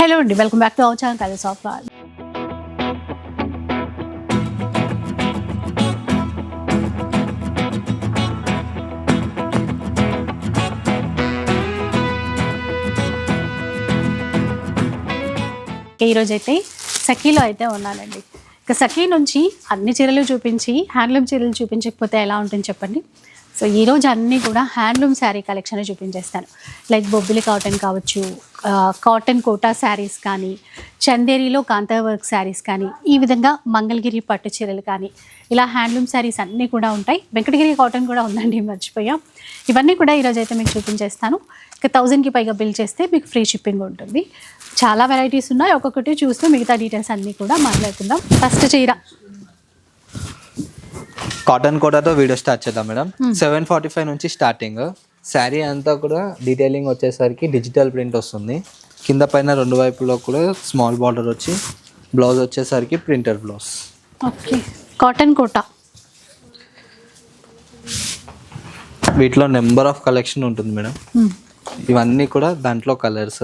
Hello అండి welcome back to our channel colours of ఈరోజు అయితే సఖీలో అయితే ఉన్నానండి. ఇక సఖీ నుంచి అన్ని చీరలు చూపించి హ్యాండ్లూమ్ చీరలు చూపించకపోతే ఎలా ఉంటుంది చెప్పండి? సో ఈరోజు అన్నీ కూడా హ్యాండ్లూమ్ శారీ కలెక్షన్ చూపించేస్తాను. లైక్ బొబ్బిలి కాటన్ కావచ్చు కాటన్ కోటా శారీస్ కానీ చందేరిలో కాంతా వర్క్ శారీస్ కానీ ఈ విధంగా మంగళగిరి పట్టు చీరలు కానీ ఇలా హ్యాండ్లూమ్ శారీస్ అన్నీ కూడా ఉంటాయి. వెంకటగిరి కాటన్ కూడా ఉందండి మర్చిపోయాం. ఇవన్నీ కూడా ఈరోజు అయితే మీకు చూపించేస్తాను. ఇక థౌజండ్కి పైగా బిల్ చేస్తే మీకు ఫ్రీ షిప్పింగ్ ఉంటుంది. చాలా వెరైటీస్ ఉన్నాయి. ఒక్కొక్కటి చూస్తూ మిగతా డీటెయిల్స్ అన్నీ కూడా మాట్లాడుకుందాం. ఫస్ట్ చీర. కాటన్ కోటాతో వీడియో స్టార్ట్ చేద్దాం మేడం సెవెన్ ఫార్టీ ఫైవ్ నుంచి స్టార్టింగ్ శారీ అంతా కూడా డీటెయిలింగ్ వచ్చేసరికి డిజిటల్ ప్రింట్ వస్తుంది. కింద పైన రెండు వైపులో కూడా స్మాల్ బార్డర్ వచ్చి బ్లౌజ్ వచ్చేసరికి printer blouse okay cotton Kota? వీటిలో నెంబర్ ఆఫ్ కలెక్షన్ ఉంటుంది మేడం Hmm. ఇవన్నీ కూడా దాంట్లో colours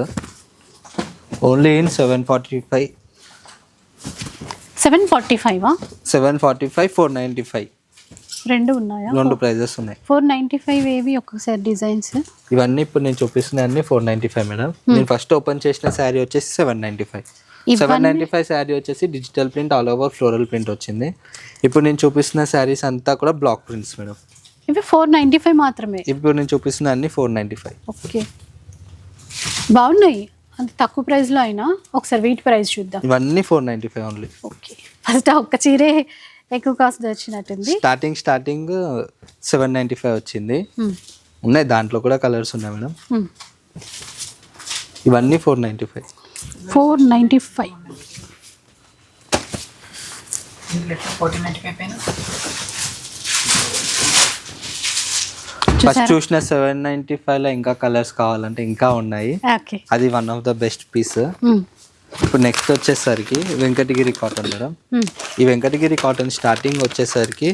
only in seven forty five seven forty ఫైవా seven forty five four ninety five. రెండు ఉన్నాయా? రెండు ప్రైజెస్ ఉన్నాయి. ఫోర్ నైంటీ ఫైవ్ ఏవి ఒక్కసారి డిజైన్స్? ఇవన్నీ ఇప్పుడు నేను చూపిస్తున్న అన్ని ఫోర్ నైంటీ ఫైవ్ మేడం. నేను ఫస్ట్ ఓపెన్ చేసిన శారీ వచ్చేసి seven ninety five. Seven ninety five sari వచ్చేసి digital print all over floral print వచ్చింది. ఇప్పుడు నేను చూపిస్తున్న శారీస్ అంతా కూడా బ్లాక్ ప్రింట్స్ మేడం. ఇవి ఫోర్ నైంటీ ఫైవ్ మాత్రమే? ఇప్పుడు నేను చూపిస్తున్న అన్ని ఫోర్ నైంటీ ఫైవ్. ఓకే. బాగున్నాయి? అంత తక్కువ ప్రైస్లో అయినా ఒకసారి వీటి ప్రైస్ చూద్దాం. ఇవన్నీ four ninety five only okay first ఒక్క చీరే ఎక్కువ కాస్ట్ వచ్చినట్టుంది starting starting seven ninety five వచ్చింది. Hmm. ఉన్నాయి దాంట్లో కూడా కలర్స్ ఉన్నాయి మేడం. Hmm. ఇవన్నీ four ninety five four ninety five first చూసిన సెవెన్ నైంటీ ఫైవ్లో ఇంకా కలర్స్ కావాలంటే ఇంకా ఉన్నాయి. అది one of the best piece. ఇప్పుడు నెక్స్ట్ వచ్చేసరికి వెంకటగిరి కాటన్ మేడం. ఈ వెంకటగిరి కాటన్ స్టార్టింగ్ వచ్చేసరికి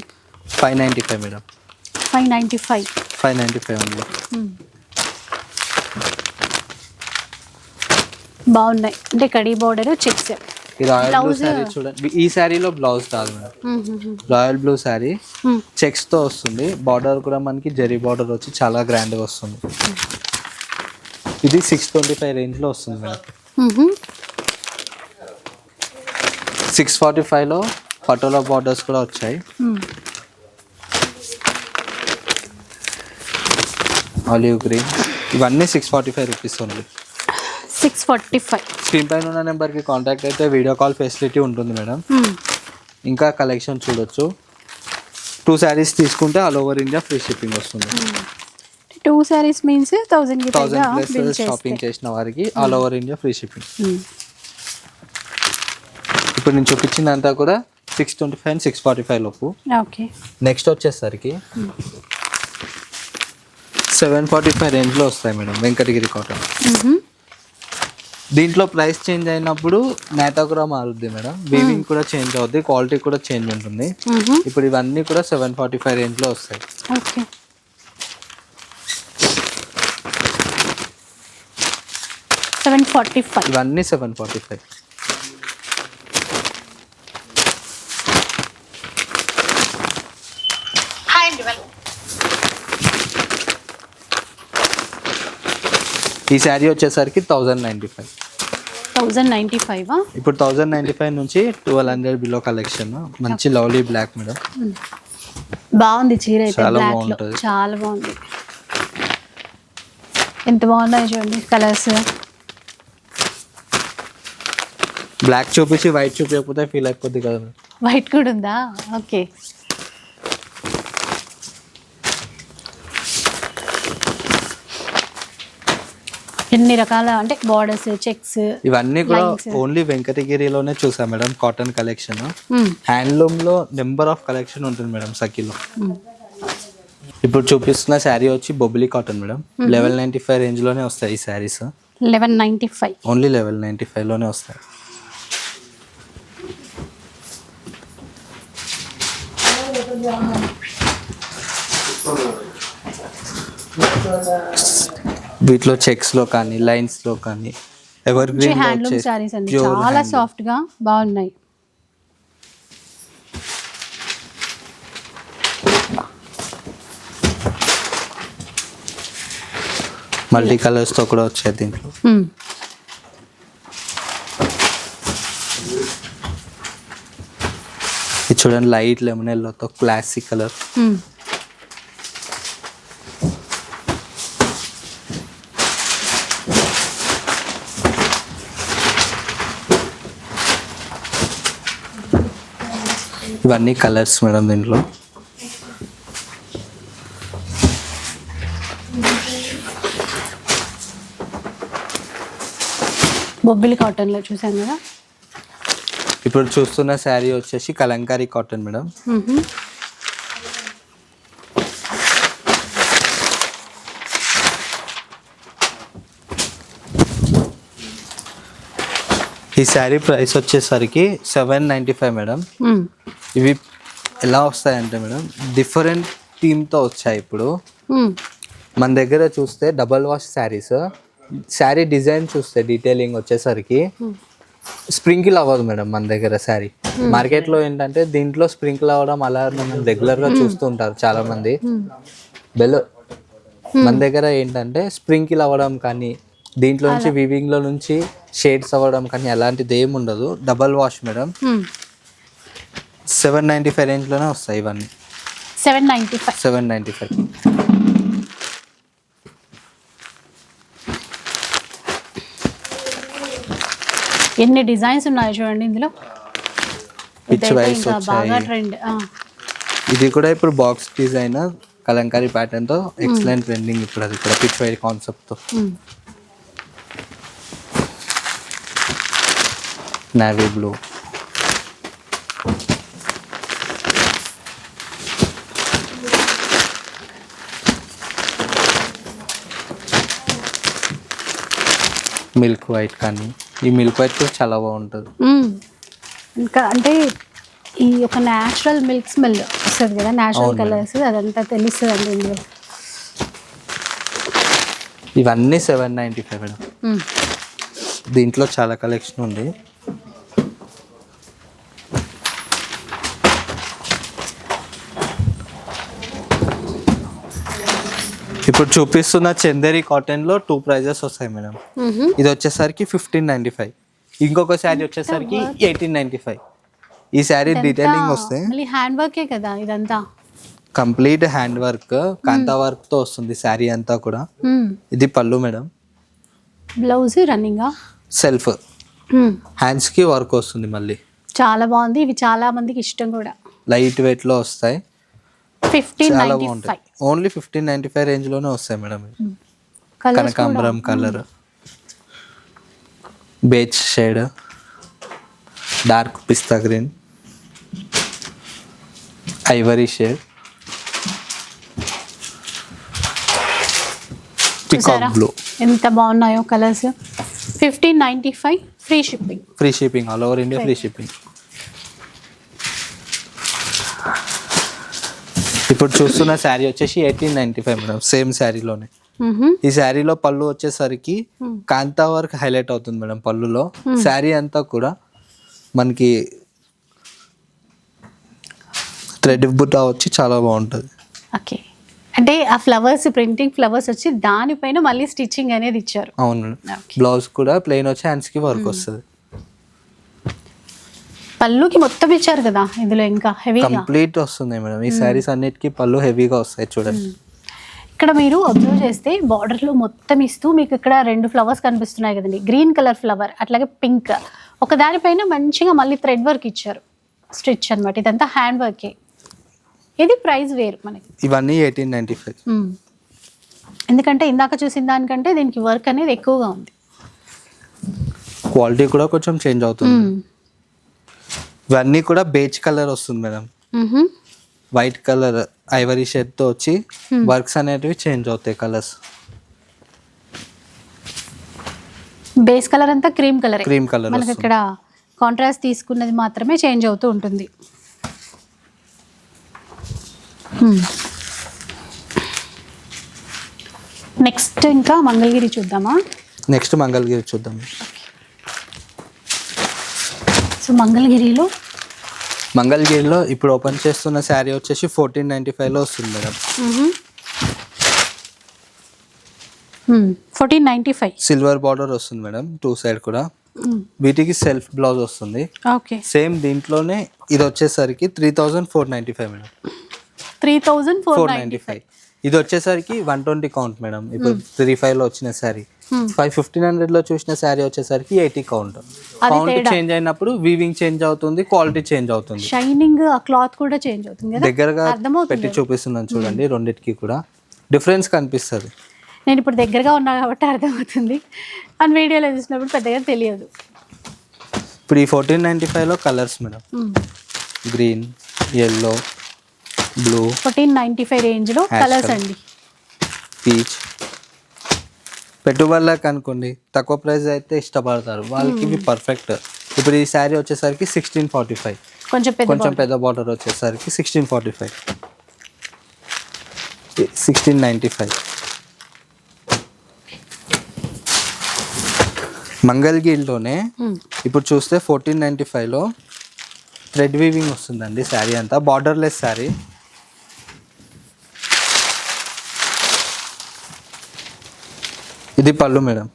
five ninety five madam. Five ninety five. Five ninety five ఉంది. బాగున్నాయి. అంటే కడీ బోర్డర్ చెక్స్ ఈ రాయల్ బ్లూ శారీ చూడండి. ఈ శారీలో బ్లౌజ్ రాదు మేడం. Royal blue sari. చెక్స్తో వస్తుంది. బార్డర్ కూడా మనకి జరీ బార్డర్ వచ్చి చాలా గ్రాండ్గా వస్తుంది. ఇది సిక్స్ ట్వంటీ ఫైవ్ రేంజ్లో వస్తుంది మేడం. సిక్స్ ఫార్టీ ఫైవ్లో పటోలా బార్డర్స్ కూడా వచ్చాయి. Olive green. ఇవన్నీ సిక్స్ ఫార్టీ ఫైవ్ రూపీస్ ఉంది సిక్స్ ఫార్టీ ఫైవ్. స్క్రీన్ పైన ఉన్న నెంబర్కి కాంటాక్ట్ అయితే వీడియో కాల్ ఫెసిలిటీ ఉంటుంది మేడం. ఇంకా కలెక్షన్ చూడొచ్చు. టూ శారీస్ తీసుకుంటే all over India free shipping వస్తుంది. టూ శారీస్ మీన్స్ థౌసండ్ చేస్తే. షాపింగ్ చేసిన వారికి all over India free shipping. ఇప్పుడు నేను చూపించిందంతా కూడా six twenty five six forty five లోపు. ఓకే. నెక్స్ట్ వచ్చేసరికి సెవెన్ ఫార్టీ ఫైవ్ రేంజ్లో వస్తాయి మేడం వెంకటగిరి కాటన్. దీంట్లో ప్రైస్ చేంజ్ అయినప్పుడు నేత కూడా మారుద్ది మేడం. వీవింగ్ కూడా చేంజ్ అవుద్ది క్వాలిటీ కూడా చేంజ్ ఉంటుంది. ఇప్పుడు ఇవన్నీ కూడా సెవెన్ ఫార్టీ ఫైవ్ రేంజ్లో వస్తాయి. ఓకే. సెవెన్ ఫార్టీ ఫైవ్ ఇవన్నీ సెవెన్ ఫార్టీ ఫైవ్ ఈ శారీ వచ్చేసరికి thousand ninety five thousand ninety five? ఇప్పుడు థౌజండ్ నైంటీ ఫైవ్ నుంచి ట్వెల్వ్ హండ్రెడ్ బిలో కలెక్షన్ మంచి లవ్లీ బ్లాక్ మేడం బాగుంది చీర అయితే చాలా బాగుంటది. చాలా బాగుంది. ఎంత బాగున్నాయి చూడండి కలర్స్ బ్లాక్ చూపించి వైట్ చూపించకపోతే ఫీల్ అయిపోద్ది కదా. వైట్ కూడా ఉందా? ఓకే. ఎన్ని రకాల అంటే బార్డర్స్ చెక్స్ ఇవన్నీ కూడా. ఓన్లీ వెంకటగిరిలోనే చూసాం మేడం కాటన్ కలెక్షన్ హ్యాండ్లూమ్లో నెంబర్ ఆఫ్ కలెక్షన్ ఉంటుంది మేడం సఖీలో ఇప్పుడు చూపిస్తున్న శారీ వచ్చి Bobbili cotton madam. Eleven ninety five రేంజ్లోనే వస్తాయి ఈ saris. Eleven ninety five only eleven ninety ఫైవ్లోనే వస్తాయి. వీటిలో చెక్స్లో కానీ లైన్స్లో కానీ ఎవర్ గ్రీన్ హ్యాండ్లూమ్ శారీస్ అండి. చాలా సాఫ్ట్గా బాగున్నాయి. మల్టీ కలర్స్తో కూడా వచ్చాయి దీంట్లో. ఇది చూడండి లైట్ లెమన్ ఎల్లోతో క్లాసిక్ కలర్ ఇవన్నీ కలర్స్ మేడం దీంట్లో బొబ్బిలి కాటన్లో చూసాం కదా ఇప్పుడు చూస్తున్న శారీ వచ్చేసి కలంకారీ కాటన్ మేడం. ఈ శారీ ప్రైస్ వచ్చేసరికి సెవెన్ నైంటీ ఫైవ్ మేడం. ఇవి ఎలా వస్తాయంటే మేడం డిఫరెంట్ థీమ్తో వచ్చాయి ఇప్పుడు. మన దగ్గర చూస్తే double wash saris sari design చూస్తే డీటెయిలింగ్ వచ్చేసరికి స్ప్రింకిల్ అవ్వదు మేడం మన దగ్గర శారీ మార్కెట్లో ఏంటంటే దీంట్లో స్ప్రింకిల్ అవ్వడం అలా మనం రెగ్యులర్గా చూస్తూ ఉంటారు చాలా మంది బెల్ మన దగ్గర ఏంటంటే స్ప్రింకిల్ అవ్వడం కానీ దీంట్లో నుంచి వీవింగ్లో నుంచి షేడ్స్ అవ్వడం కానీ అలాంటిది ఏమి ఉండదు double wash madam. Seven ninety five రేంజ్లోనే వస్తాయి ఇవన్నీ. Seven ninety five. Seven ninety five. ఎన్ని డిజైన్స్ ఉన్నాయో చూడండి ఇందులో? బాగా. ట్రెండ్ ఇది కూడా ఇప్పుడు బాక్స్ డిజైన్ కలంకారీ ప్యాటర్న్తో ఎక్సలెంట్ ట్రెండింగ్ ఇప్పుడు అది కూడా పిచ్ వైడ్ కాన్సెప్ట్తో. నావీ బ్లూ మిల్క్ వైట్ కానీ ఈ మిల్క్ వైట్ కూడా చాలా బాగుంటుంది. ఇంకా అంటే ఈ ఒక న్యాచురల్ మిల్క్ స్మెల్ వస్తుంది కదా న్యాచురల్. కలర్స్ అదంతా తెలుస్తుంది అండి ఇందులో. ఇవన్నీ సెవెన్ నైంటీ ఫైవ్ మేడం. దీంట్లో చాలా కలెక్షన్ ఉంది. ఇప్పుడు చూపిస్తున్న చందేరి కాటన్లో టూ ప్రైజెస్ వస్తాయి మేడం. ఇది వచ్చేసరికి ఫిఫ్టీన్ నైన్టీ ఫైవ్ ఇంకొక శారీ వచ్చేసరికి ఎయిటీన్ నైన్టీ ఫైవ్ ఈ శారీ డీటెయిలింగ్ వస్తే మళ్ళీ హ్యాండ్ వర్కే కదా ఇదంతా. కంప్లీట్ హ్యాండ్ వర్క్ కాంతా వర్క్తో వస్తుంది శారీ అంతా కూడా. ఇది పళ్ళు మేడం బ్లౌజ్ రన్నింగా సెల్ఫ్. హ్యాండ్స్కి వర్క్ వస్తుంది మళ్ళీ. చాలా బాగుంది. ఇవి చాలా మందికి ఇష్టం కూడా. లైట్ వెయిట్లో వస్తాయి. చాలా బాగుంటాయి. ఓన్లీ ఫిఫ్టీన్ నైన్టీ ఫైవ్ రేంజ్లోనే వస్తాయి మేడం. కలర్స్ కనకాంబరం colour. Beige shade dark pista green ivory shade peacock blue ఎంత బాగున్నాయో colours. Fifteen ninety five free shipping free shipping all over India free shipping ఇప్పుడు చూస్తున్న శారీ వచ్చేసి eighteen ninety five madam same శారీలోనే ఈ శారీలో పళ్ళు వచ్చేసరికి కాంతా వర్క్ హైలైట్ అవుతుంది మేడం పళ్ళులో. శారీ అంతా కూడా మనకి థ్రెడ్ బుట్ట వచ్చి చాలా బాగుంటుంది. ఓకే. అంటే ఆ ఫ్లవర్స్ ప్రింటింగ్ ఫ్లవర్స్ వచ్చి దానిపైన మళ్ళీ స్టిచ్చింగ్ అనేది ఇచ్చారు. అవును. బ్లౌజ్ కూడా ప్లెయిన్ వచ్చి హ్యాండ్స్కి వర్క్ వస్తుంది. పళ్ళుకి మొత్తం ఇచ్చారు కదా ఇందులో ఇంకా హెవీగా కంప్లీట్ వస్తుంది మేడం. ఈ శారీస్ అన్నిటికీ పళ్ళు హెవీగా వస్తాయి చూడండి. ఇక్కడ మీరు అబ్జర్వ్ చేస్తే బార్డర్లో మొత్తం ఇస్తూ మీకు ఇక్కడ రెండు ఫ్లవర్స్ కనిపిస్తున్నాయి కదండి. గ్రీన్ కలర్ ఫ్లవర్ అట్లాగే పింక్ ఒక దానిపైన మంచిగా మళ్ళీ థ్రెడ్ వర్క్ ఇచ్చారు. స్టిచ్ అన్నమాట. ఇదంతా హ్యాండ్ వర్కే ఇది ప్రైస్ వేరు మనకి. ఇవన్నీ ఎయిటీన్ నైన్టీ ఫైవ్. ఎందుకంటే ఇందాక చూసిన దానికంటే దీనికి వర్క్ అనేది ఎక్కువగా ఉంది. క్వాలిటీ కూడా కొంచెం చేంజ్ అవుతుంది. ఇవన్నీ కూడా బేజ్ కలర్ వస్తుంది మేడం. వైట్ కలర్ ఐవరీ షేడ్తో వచ్చి వర్క్స్ అనేటివి చేంజ్ అవుతాయి కలర్స్. బేస్ కలర్ అంతా క్రీమ్ కలర్. క్రీమ్ కలర్ మనకి ఇక్కడ కాంట్రాస్ట్ తీసుకున్నది మాత్రమే చేంజ్ అవుతూ ఉంటుంది. నెక్స్ట్ ఇంకా మంగళగిరి చూద్దామా? నెక్స్ట్ మంగళగిరి చూద్దాం. సో మంగళగిరిలో మంగళగిరిలో ఇప్పుడు ఓపెన్ చేస్తున్న శారీ వచ్చేసి ఫోర్టీన్ నైంటీ ఫైవ్లో వస్తుంది madam. Fourteen ninety five. Silver border వస్తుంది మేడం టూ సైడ్ కూడా. వీటికి సెల్ఫ్ బ్లౌజ్ వస్తుంది. ఓకే. సేమ్ దీంట్లోనే ఇది వచ్చేసరికి three thousand four ninety five madam. Three thousand four four ninety ninety five ఇది వచ్చేసరికి వన్ ట్వంటీ కౌంట్ మేడం ఇప్పుడు త్రీ ఫైవ్లో వచ్చిన శారీ Hmm. ఫైవ్ ఫిఫ్టీన్ హండ్రెడ్లో చూసిన శారీ వచ్చేసరికి ఎయిటీ కౌంట్ కౌంట్. చేంజ్ అయినప్పుడు వీవింగ్ చేంజ్ అవుతుంది క్వాలిటీ చేంజ్ అవుతుంది. షైనింగ్ ఆ క్లాత్ కూడా చేంజ్ అవుతుంది దగ్గరగా పెట్టి చూపిస్తున్నాను చూడండి రెండిటికి కూడా. డిఫరెన్స్ కనిపిస్తుంది. నేను ఇప్పుడు దగ్గరగా ఉన్నా కాబట్టి అర్థమవుతుంది. అండ్ వీడియోలో చూసినప్పుడు పెద్దగా తెలియదు. ఇప్పుడు ఈ ఫోర్టీన్ నైంటీ ఫైవ్లో colours madam green yellow blue fourteen ninety five రేంజ్లో కలర్స్. అండి. పీచ్ పెట్టుబడులకు అనుకోండి తక్కువ ప్రైస్ అయితే ఇష్టపడతారు. వాళ్ళకి ఇవి పర్ఫెక్ట్ ఇప్పుడు ఈ శారీ వచ్చేసరికి సిక్స్టీన్ ఫార్టీ ఫైవ్ కొంచెం కొంచెం పెద్ద బార్డర్ వచ్చేసరికి sixteen forty five sixteen ninety five మంగళగిరిలోనే Hmm. ఇప్పుడు చూస్తే ఫోర్టీన్ నైంటీ ఫైవ్లో థ్రెడ్ వీవింగ్ వస్తుందండి శారీ అంతా. బార్డర్లెస్ శారీ ఇది పళ్ళు మేడం.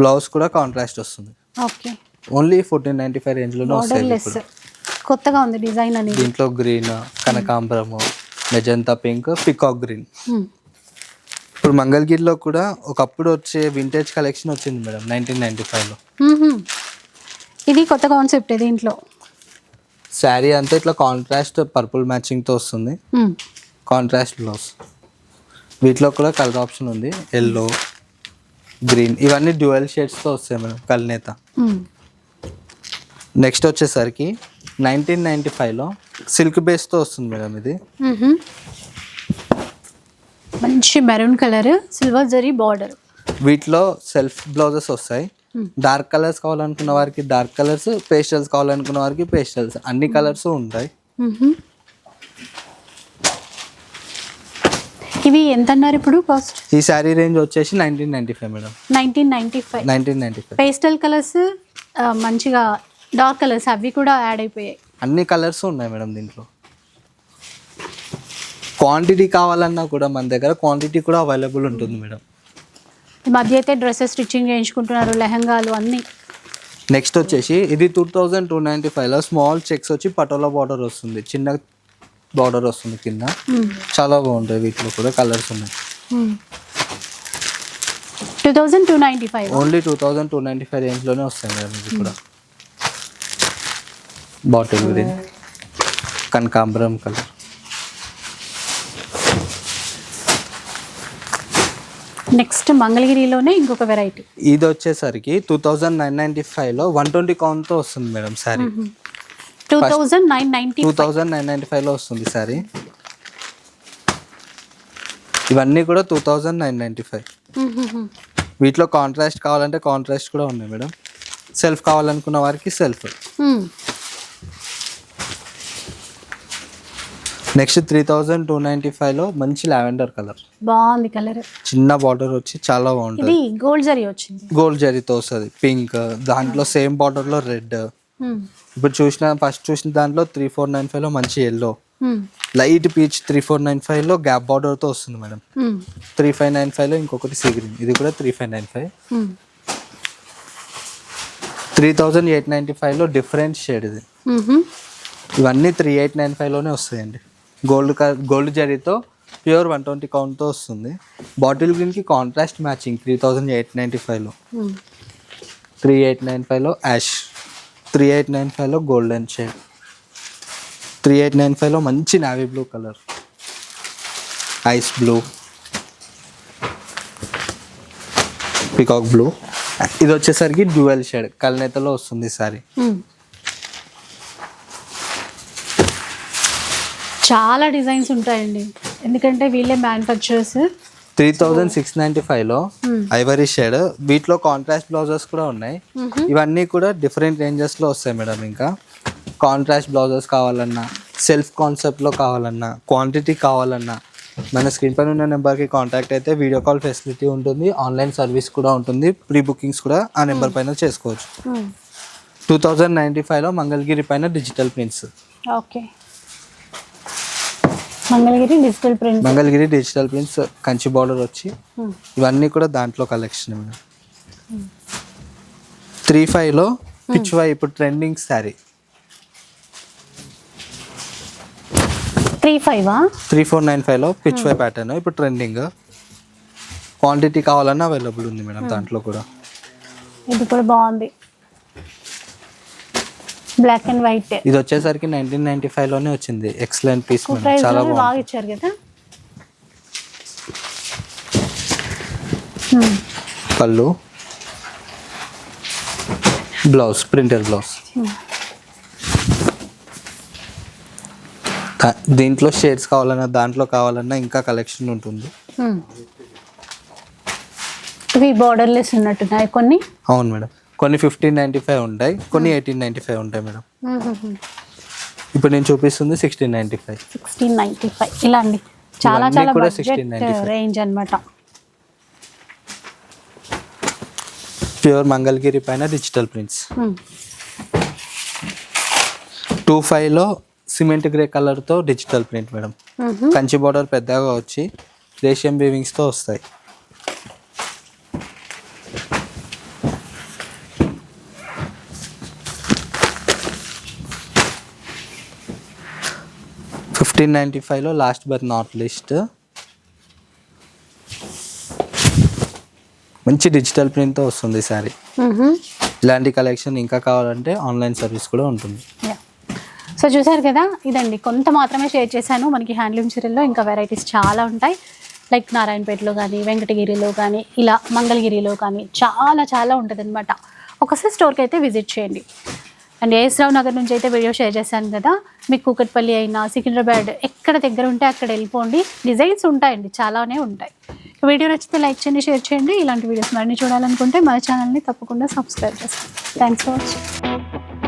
బ్లౌజ్ కూడా కాంట్రాస్ట్ వస్తుంది. Okay. Only fourteen ninety five వస్తాయి బార్డర్లెస్ ఇప్పుడు. కొత్తగా ఉంది డిజైన్ అనేది. దీంట్లో గ్రీన్ కనకాంబరము మెజంతా పింక్ పికాక్ గ్రీన్. ఇప్పుడు మంగళగిరిలో కూడా ఒకప్పుడు వచ్చే వింటేజ్ కలెక్షన్ వచ్చింది మేడం నైన్టీన్ నైన్టీ ఫైవ్లో. ఇది కొత్త కాన్సెప్ట్ దీంట్లో? శారీ అంతా ఇట్లా కాంట్రాస్ట్ పర్పుల్ మ్యాచింగ్తో వస్తుంది. కాంట్రాస్ట్ బ్లౌజ్ వీటిలో కూడా కలర్ ఆప్షన్ ఉంది ఎల్లో గ్రీన్. ఇవన్నీ డ్యూయల్ షేడ్స్తో వస్తాయి మేడం కల్నేత. నెక్స్ట్ వచ్చేసరికి నైన్టీన్ నైంటీ ఫైవ్లో సిల్క్ బేస్తో వస్తుంది మేడం ఇది. మంచి maroon colour silver zari border. వీటిలో సెల్ఫ్ బ్లౌజెస్ వస్తాయి. డార్క్ కలర్స్ కావాలనుకున్న వారికి డార్క్ కలర్స్ పేస్టల్స్ కావాలనుకున్న వారికి పేస్టల్స్ అన్ని కలర్స్ ఉంటాయి. ఇవి ఎంత అన్నారు ఇప్పుడు కాస్ట్ ఈ శారీ రేంజ్ వచ్చేసి nineteen ninety five madam nineteen ninety five nineteen ninety five pastel colours మంచిగా డార్క్ కలర్స్ అవి కూడా యాడ్ అయిపోయాయి. అన్ని కలర్స్ ఉన్నాయి మేడం దీంట్లో. క్వాంటిటీ కావాలన్నా కూడా మన దగ్గర క్వాంటిటీ కూడా అవైలబుల్ ఉంటుంది మేడం ఈ మధ్య అయితే డ్రెస్సెస్ స్టిచ్చింగ్ చేయించుకుంటున్నారు లెహంగాలు అన్నీ. నెక్స్ట్ వచ్చేసి ఇది టూ థౌజండ్ టూ నైంటీ ఫైవ్లో స్మాల్ చెక్స్ వచ్చి పటోలా బార్డర్ వస్తుంది. చిన్న బార్డర్ వస్తుంది కింద. చాలా బాగుంటాయి వీటిలో కూడా కలర్స్ ఉన్నాయి. Two thousand two ninety five only two thousand two ninety five రేంజ్లోనే వస్తాయి మేడం ఇది కూడా. బాటిల్ గ్రీన్ కనకాంబరం కలర్. నెక్స్ట్ మంగళగిరిలోనే ఇంకొక వెరైటీ. ఇది వచ్చేసరికి టూ థౌజండ్ నైన్ నైంటీ ఫైవ్లో వన్ ట్వంటీ కౌంట్తో వస్తుంది madam sari. Two thousand nine ninety two thousand nine ninety ఫైవ్లో వస్తుంది శారీ ఇవన్నీ కూడా two thousand nine ninety five వీటిలో కాంట్రాస్ట్ కావాలంటే కాంట్రాస్ట్ కూడా ఉన్నాయి మేడం. సెల్ఫ్ కావాలనుకున్న వారికి self next three thousand two ninety ఫైవ్లో మంచి లావెండర్ కలర్. బాగుంది కలర్. చిన్న బార్డర్ వచ్చి చాలా బాగుంటుంది. గోల్డ్ జరీ వచ్చింది. గోల్డ్ జరీతో వస్తుంది. పింక్ దాంట్లో సేమ్ బార్డర్లో రెడ్. Hmm. ఇప్పుడు చూసిన ఫస్ట్ చూసిన దాంట్లో త్రీ ఫోర్ నైన్ ఫైవ్లో మంచి yellow. Light peach three four nine ఫైవ్లో గ్యాప్ బార్డర్తో వస్తుంది మేడం. త్రీ ఫైవ్ నైన్ ఫైవ్లో ఇంకొకటి సీ గ్రీన్ ఇది కూడా three five nine five. Three thousand eight ninety ఫైవ్లో డిఫరెంట్ షేడ్ ఇది. ఇవన్నీ త్రీ ఎయిట్ నైన్ ఫైవ్లోనే వస్తాయండి గోల్డ్ గోల్డ్ జరీతో ప్యూర్ వన్ ట్వంటీ కౌంట్తో వస్తుంది బాటిల్ గ్రీన్కి contrast matching three thousand eight ninety ఫైవ్లో. త్రీ ఎయిట్ నైన్ ఫైవ్లో యాష్ త్రీ ఎయిట్ నైన్ ఫైవ్లో golden shade. Three eight nine ఫైవ్లో మంచి navy blue colour. Ice blue. Peacock blue. ఇది వచ్చేసరికి డ్యూయల్ షేడ్. కల్నేతలో వస్తుంది సారీ. చాలా డిజైన్స్ ఉంటాయండి. ఎందుకంటే వీళ్ళే manufacturers three thousand six ninety ఫైవ్లో ఐవరీ షేడ్. వీటిలో కాంట్రాస్ట్ బ్లౌజెస్ కూడా ఉన్నాయి. ఇవన్నీ కూడా డిఫరెంట్ రేంజెస్లో వస్తాయి మేడం ఇంకా. కాంట్రాస్ట్ బ్లౌజెస్ కావాలన్నా సెల్ఫ్ కాన్సెప్ట్లో కావాలన్నా క్వాంటిటీ కావాలన్నా మన స్క్రీన్ పైన ఉన్న నెంబర్కి కాంటాక్ట్ అయితే వీడియో కాల్ ఫెసిలిటీ ఉంటుంది ఆన్లైన్ సర్వీస్ కూడా ఉంటుంది ప్రీ బుకింగ్స్ కూడా ఆ నెంబర్ పైన చేసుకోవచ్చు. టూ థౌజండ్ నైంటీ ఫైవ్లో మంగళగిరి పైన digital prints okay Mangalagiri digital print Mangalagiri digital prints Kanchi border వచ్చి ఇవన్నీ కూడా దాంట్లో కలెక్షన్ మేడం. త్రీ ఫైవ్లో పిచ్ వై ఇప్పుడు ట్రెండింగ్ శారీ త్రీ ఫైవా త్రీ ఫోర్ నైన్ ఫైవ్లో పిచ్ వై ప్యాటర్న్ ఇప్పుడు ట్రెండింగ్ క్వాంటిటీ కావాలన్నా అవైలబుల్ ఉంది మేడం దాంట్లో కూడా. ఇది కూడా బాగుంది. బ్లాక్ అండ్ వైట్ ఇది వచ్చేసరికి నైన్టీన్ నైన్టీ ఫైవ్లోనే వచ్చింది. ఎక్సలెంట్ పీస్ చాలా బాగా బాగుంది. ఇచ్చారు కదా? పళ్ళు. బ్లౌజ్ ప్రింటర్ బ్లౌజ్ దీంట్లో షేడ్స్ కావాలన్నా దాంట్లో కావాలన్నా ఇంకా కలెక్షన్ ఉంటుంది. ఇవి బార్డర్లెస్ ఉన్నట్టున్నాయి కొన్ని? అవును మేడం. కొన్ని ఫిఫ్టీన్ నైంటీ ఫైవ్ ఉంటాయి కొన్ని ఎయిటీన్ నైంటీ ఫైవ్ ఉంటాయి మేడం. ఇప్పుడు నేను చూపిస్తుంది sixteen ninety five sixteen ninety five ఇలా అండి. చాలా చాలా బడ్జెట్ 1695. రేంజ్ అన్నమాట. ప్యూర్ మంగళగిరి పైన డిజిటల్ ప్రింట్స్. టూ ఫైవ్లో సిమెంట్ గ్రే కలర్తో digital print madam. Kanchi border పెద్దగా వచ్చి రేషియం బీవింగ్స్తో వస్తాయి. ఫిఫ్టీన్ నైంటీ ఫైవ్లో లాస్ట్ బట్ నాట్ లిస్ట్. మంచి డిజిటల్ ప్రింట్తో వస్తుంది సారీ. ఇలాంటి కలెక్షన్ ఇంకా కావాలంటే ఆన్లైన్ సర్వీస్ కూడా ఉంటుంది. సో చూసారు కదా ఇదండి. కొంత మాత్రమే షేర్ చేశాను. మనకి హ్యాండ్లూమ్ చీరల్లో ఇంకా వెరైటీస్ చాలా ఉంటాయి. లైక్ నారాయణపేటలో కానీ వెంకటగిరిలో కానీ ఇలా మంగళగిరిలో కానీ చాలా చాలా ఉంటుంది అనమాట ఒకసారి స్టోర్కి అయితే విజిట్ చేయండి. అండ్ ఏఎస్ రావు నగర్ నుంచి అయితే వీడియో షేర్ చేశాను కదా మీకు కూకట్పల్లి అయినా సికింద్రాబాద్ ఎక్కడ దగ్గర ఉంటే అక్కడ వెళ్ళిపోండి. డిజైన్స్ ఉంటాయండి చాలానే ఉంటాయి. వీడియో నచ్చితే లైక్ చేయండి షేర్ చేయండి. ఇలాంటి వీడియోస్ మరిన్ని చూడాలనుకుంటే మా ఛానల్ని తప్పకుండా సబ్స్క్రైబ్ చేస్తాను థ్యాంక్స్ ఫర్ వాచింగ్